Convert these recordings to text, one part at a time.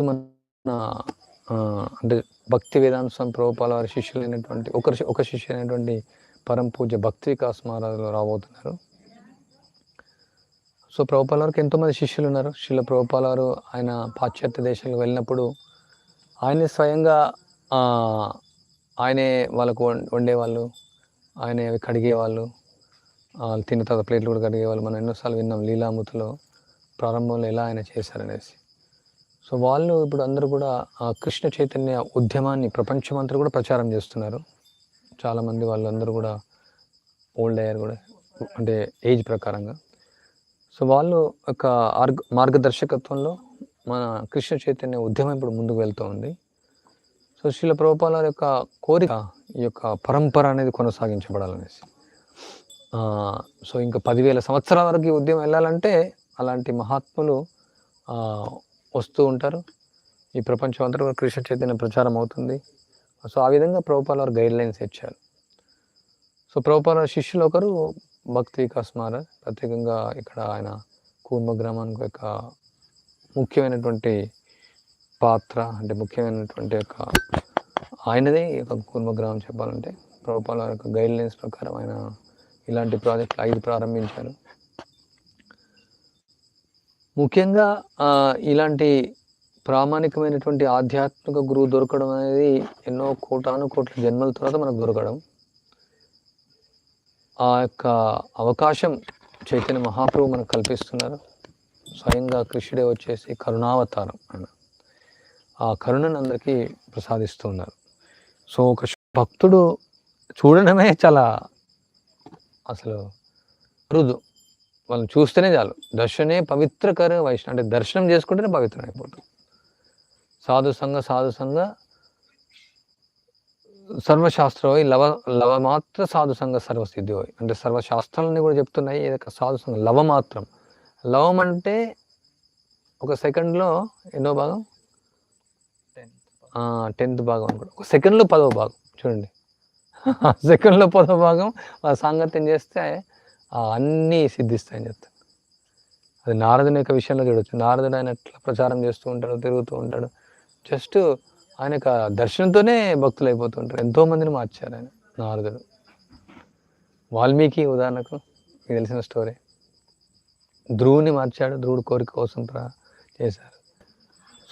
మన అంటే భక్తి వేదాంత స్వామి ప్రభుపాల వారి శిష్యులైనటువంటి ఒకరి ఒక శిష్యులైనటువంటి పరం పూజ భక్తి వికాస్ మహారాజులు రాబోతున్నారు. సో ప్రభుపాల వారికి ఎంతోమంది శిష్యులు ఉన్నారు. శిల ప్రభుపాల వారు ఆయన పాశ్చాత్య దేశాలకు వెళ్ళినప్పుడు ఆయనే స్వయంగా ఆ, ఆయనే వాళ్ళకు వండేవాళ్ళు ఆయనే అవి కడిగేవాళ్ళు వాళ్ళు తిన్న తర్వాత ప్లేట్లు కూడా కడిగేవాళ్ళు. మనం ఎన్నోసార్లు విన్నాం లీలామృతిలో ప్రారంభంలో ఎలా ఆయన చేశారనేసి. సో వాళ్ళు ఇప్పుడు అందరూ కూడా ఆ కృష్ణ చైతన్య ఉద్యమాన్ని ప్రపంచమంతా కూడా ప్రచారం చేస్తున్నారు. చాలామంది వాళ్ళందరూ కూడా ఓల్డ్ అయ్యారు కూడా అంటే ఏజ్ ప్రకారంగా. సో వాళ్ళు ఒక ఆర్గ మార్గదర్శకత్వంలో మన కృష్ణ చైతన్య ఉద్యమం ఇప్పుడు ముందుకు వెళ్తూ ఉంది. సో శిల ప్రభుపాల యొక్క కోరిక ఈ యొక్క పరంపర అనేది కొనసాగించబడాలనేసి. సో ఇంకా పదివేల సంవత్సరాల వరకు ఈ ఉద్యమం వెళ్ళాలంటే అలాంటి మహాత్ములు వస్తూ ఉంటారు. ఈ ప్రపంచం అంతా కూడా కృష్ణ చైతన్య ప్రచారం అవుతుంది. సో ఆ విధంగా ప్రభుపాల వారు గైడ్ లైన్స్ ఇచ్చారు. సో ప్రభుపాల శిష్యులు ఒకరు భక్తి వికాస్ మహారాజ్. ప్రత్యేకంగా ఇక్కడ ఆయన కూర్మ గ్రామానికి ఒక ముఖ్యమైనటువంటి పాత్ర అంటే ముఖ్యమైనటువంటి ఒక ఆయనదే ఈ యొక్క కూర్మ గ్రామం చెప్పాలంటే. ప్రభుపాల యొక్క గైడ్ లైన్స్ ప్రకారం ఆయన ఇలాంటి ప్రాజెక్టులు ఐదు ప్రారంభించారు. ముఖ్యంగా ఇలాంటి ప్రామాణికమైనటువంటి ఆధ్యాత్మిక గురువు దొరకడం అనేది ఎన్నో కోటాను కోట్ల జన్మల తర్వాత మనకు దొరకడం. ఆ యొక్క అవకాశం చైతన్య మహాప్రభు మనకు కల్పిస్తున్నారు. స్వయంగా కృష్ణుడే వచ్చేసి కరుణావతారం అన్న. ఆ కరుణను అందరికీ ప్రసాదిస్తున్నారు. సో ఒక భక్తుడు చూడడమే చాలా అసలు రుదు మనం చూస్తేనే చాలు. దర్శనే పవిత్రకర వైష్ణవ అంటే దర్శనం చేసుకుంటేనే పవిత్రం అయిపోతుంది సాధు సంఘ సాధు సంఘ సర్వశాస్త్ర లవ లవమాత్ర సాధు సంఘ సర్వసిద్ధి పోయి అంటే సర్వశాస్త్రాలని కూడా చెప్తున్నాయి సాధు సంఘ లవ మాత్రం లవం అంటే ఒక సెకండ్లో ఎన్నో భాగం? టెన్త్ భాగం అనుకోండి ఒక సెకండ్లో పదవ భాగం. చూడండి. సెకండ్లో పదవ భాగం వాళ్ళ సాంగత్యం చేస్తే అన్నీ సిద్ధిస్తాయని చెప్తాను అది నారదుని యొక్క విషయంలో చూడవచ్చు నారదుడు ఆయన ఎట్లా ప్రచారం చేస్తూ ఉంటాడు తిరుగుతూ ఉంటాడు. జస్ట్ ఆయన యొక్క దర్శనంతోనే భక్తులు అయిపోతుంటారు ఎంతోమందిని మార్చారు ఆయన నారదుడు. వాల్మీకి ఉదాహరణకు మీకు తెలిసిన స్టోరీ. ధ్రువుని మార్చాడు ధ్రువుడు కోరిక కోసం ప్రా చేశారు.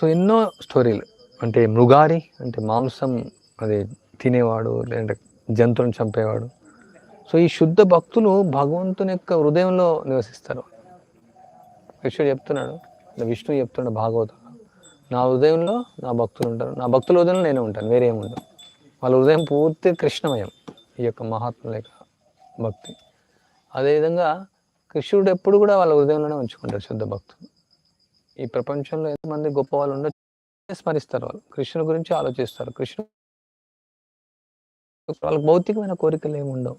సో ఎన్నో స్టోరీలు. అంటే మృగారి అంటే మాంసం అది తినేవాడు లేదంటే జంతువుని చంపేవాడు. సో ఈ శుద్ధ భక్తులు భగవంతుని యొక్క హృదయంలో నివసిస్తారు. కృష్ణుడు చెప్తున్నాడు విష్ణు విష్ణువు చెప్తున్నాడు భాగవతం. నా హృదయంలో నా భక్తులు ఉంటారు. నా భక్తుల హృదయంలో నేనే ఉంటాను వేరే ఏముండదు వాళ్ళ హృదయం పూర్తి కృష్ణమయం ఈ యొక్క మహాత్ముల యొక్క భక్తి. అదేవిధంగా కృష్ణుడు ఎప్పుడు కూడా వాళ్ళ హృదయంలోనే ఉంచుకుంటారు శుద్ధ భక్తులు. ఈ ప్రపంచంలో ఎంతమంది గొప్ప వాళ్ళు ఉండొచ్చు స్మరిస్తారు వాళ్ళు. కృష్ణుని గురించి ఆలోచిస్తారు. కృష్ణుడు వాళ్ళకి భౌతికమైన కోరికలు ఏమి ఉండవు.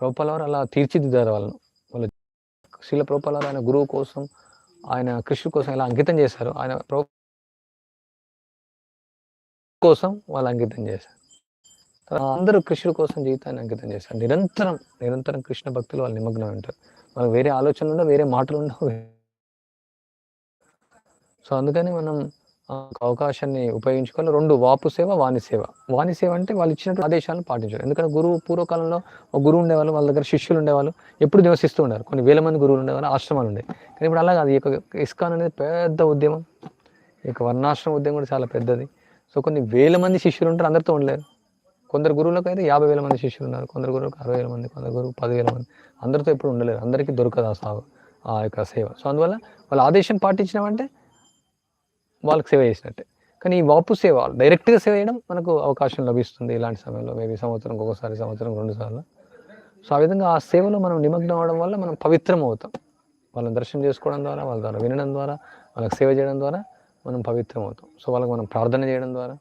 ప్రభుపాల వారు అలా తీర్చిదిద్దారు వాళ్ళను. వాళ్ళు శీల ప్రభుపాల వారు ఆయన గురువు కోసం ఆయన కృష్ణు కోసం ఎలా అంకితం చేశారు. ఆయన ప్రభు కోసం వాళ్ళు అంకితం చేశారు. అందరూ కృష్ణుడి కోసం జీవితాన్ని అంకితం చేశారు. నిరంతరం నిరంతరం కృష్ణ భక్తులు వాళ్ళు నిమగ్నం ఉంటారు. వాళ్ళకి వేరే ఆలోచనలు ఉండవు వేరే మాటలు ఉండవు. సో అందుకని మనం అవకాశాన్ని ఉపయోగించుకోవాలి రెండు వాపు సేవ వాణి సేవ. వాణి సేవ అంటే వాళ్ళు ఇచ్చిన ఆదేశాలను పాటించారు ఎందుకంటే గురువు పూర్వకాలంలో ఒక గురువు ఉండేవాళ్ళు వాళ్ళ దగ్గర శిష్యులు ఉండేవాళ్ళు ఎప్పుడు నివసిస్తూ ఉన్నారు కొన్ని వేల మంది గురువులు ఉండేవాళ్ళు ఆశ్రమాలు ఉండేవి. కానీ ఇప్పుడు అలా కాదు. ఈ యొక్క ఇస్కాన్ అనేది పెద్ద ఉద్యమం. ఈ యొక్క వర్ణాశ్రమ ఉద్యమం కూడా చాలా పెద్దది. సో కొన్ని వేల మంది శిష్యులు ఉంటారు అందరితో ఉండలేరు. కొందరు గురువులకు అయితే యాభై వేల మంది శిష్యులు ఉన్నారు. కొందరు గురువులకు అరవై వేల మంది కొందరు గురువు పదివేల మంది. అందరితో ఎప్పుడు ఉండలేరు. అందరికీ దొరకదు ఆ సాగు ఆ యొక్క సేవ. సో అందువల్ల వాళ్ళ ఆదేశం పాటించినామంటే వాళ్ళకి సేవ చేసినట్టే. కానీ ఈ వాపు సేవ డైరెక్ట్గా సేవ చేయడం మనకు అవకాశం లభిస్తుంది ఇలాంటి సమయంలో మేబీ సంవత్సరం ఒకసారి సంవత్సరం రెండు సార్లు. సో ఆ విధంగా ఆ సేవలో మనం నిమగ్నం అవడం వల్ల మనం పవిత్రం అవుతాం. వాళ్ళని దర్శనం చేసుకోవడం ద్వారా వాళ్ళ ద్వారా వినడం ద్వారా వాళ్ళకి సేవ చేయడం ద్వారా మనం పవిత్రం అవుతాం. సో వాళ్ళకి మనం ప్రార్థన చేయడం ద్వారా.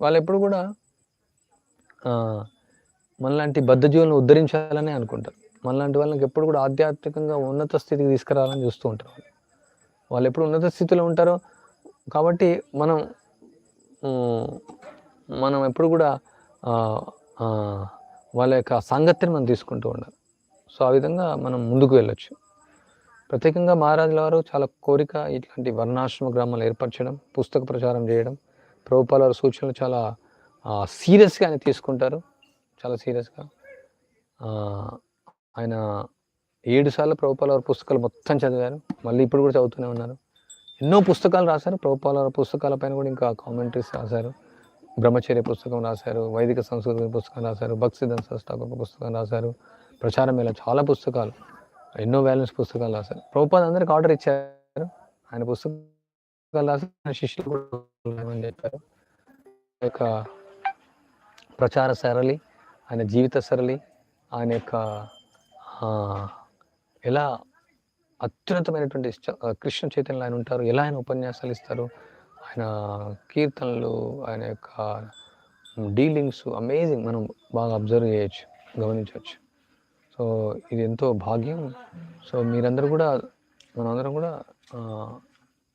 వాళ్ళు ఎప్పుడు కూడా మనలాంటి బద్ధజీవులను ఉద్ధరించాలని అనుకుంటారు. మనలాంటి వాళ్ళకి ఎప్పుడు కూడా ఆధ్యాత్మికంగా ఉన్నత స్థితికి తీసుకురావాలని చూస్తూ ఉంటారు వాళ్ళు. వాళ్ళు ఎప్పుడు ఉన్నత స్థితిలో ఉంటారో కాబట్టి మనం మనం ఎప్పుడు కూడా వాళ్ళ యొక్క సంగతిని మనం తీసుకుంటూ ఉండాలి. సో ఆ విధంగా మనం ముందుకు వెళ్ళొచ్చు. ప్రత్యేకంగా మహారాజుల వారు చాలా కోరిక ఇట్లాంటి వర్ణాశ్రమ గ్రామాలు ఏర్పరచడం పుస్తక ప్రచారం చేయడం ప్రభుపాల వారి సూచనలు చాలా సీరియస్గా ఆయన తీసుకుంటారు. చాలా సీరియస్గా. ఆయన ఏడు సార్లు ప్రభుపాల వారి పుస్తకాలు మొత్తం చదివారు. మళ్ళీ ఇప్పుడు కూడా చదువుతూనే ఉన్నారు. ఎన్నో పుస్తకాలు రాశారు. ప్రభుపాల పుస్తకాల పైన కూడా ఇంకా కామెంటరీస్ రాశారు. బ్రహ్మచర్య పుస్తకం రాశారు. వైదిక సంస్కృతి పుస్తకం రాశారు. భక్సిద్ధం సంస్థాపక పుస్తకం రాశారు. ప్రచారం ఇలా చాలా పుస్తకాలు ఎన్నో బ్యాలెన్స్ పుస్తకాలు రాశారు. ప్రభుపాద అందరికి ఆర్డర్ ఇచ్చారు. ఆయన పుస్తకాలు రాసి ఆయన శిష్యులు కూడా చెప్పారు. యొక్క ప్రచార సరళి ఆయన జీవిత సరళి ఆయన యొక్క ఎలా అత్యున్నతమైనటువంటి కృష్ణ చైతన్యులు ఆయన ఉంటారు. ఎలా ఆయన ఉపన్యాసాలు ఇస్తారు? ఆయన కీర్తనలు ఆయన యొక్క డీలింగ్స్ అమేజింగ్ మనం బాగా అబ్జర్వ్ చేయొచ్చు గమనించవచ్చు సో ఇది ఎంతో భాగ్యం. సో మీరందరూ కూడా మనందరం కూడా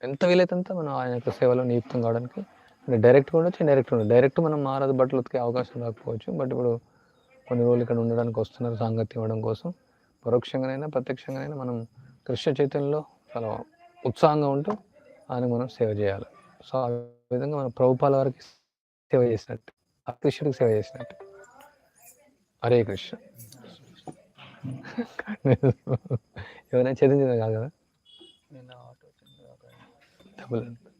ఎంత వీలైతే అంత మనం ఆయన యొక్క సేవలో నియుక్తం కావడానికి డైరెక్ట్ కూడా వచ్చి డైరెక్ట్ ఉండదు డైరెక్ట్ మనం మహారాజు బట్టలు ఉతికే అవకాశం రాకపోవచ్చు బట్ ఇప్పుడు కొన్ని రోజులు ఇక్కడ ఉండడానికి వస్తున్నారు సాంగత్యం ఇవ్వడం కోసం. పరోక్షంగానైనా ప్రత్యక్షంగానైనా మనం కృష్ణ చైతన్యంలో చాలా ఉత్సాహంగా ఉంటూ ఆయన మనం సేవ చేయాలి. సో ఆ విధంగా మనం ప్రభుపాల వారికి సేవ చేసినట్టు ఆ కృష్ణుడికి సేవ చేసినట్టు. హరే కృష్ణ. ఎవరైనా చదివింది కాదు కదా. డబ్బులు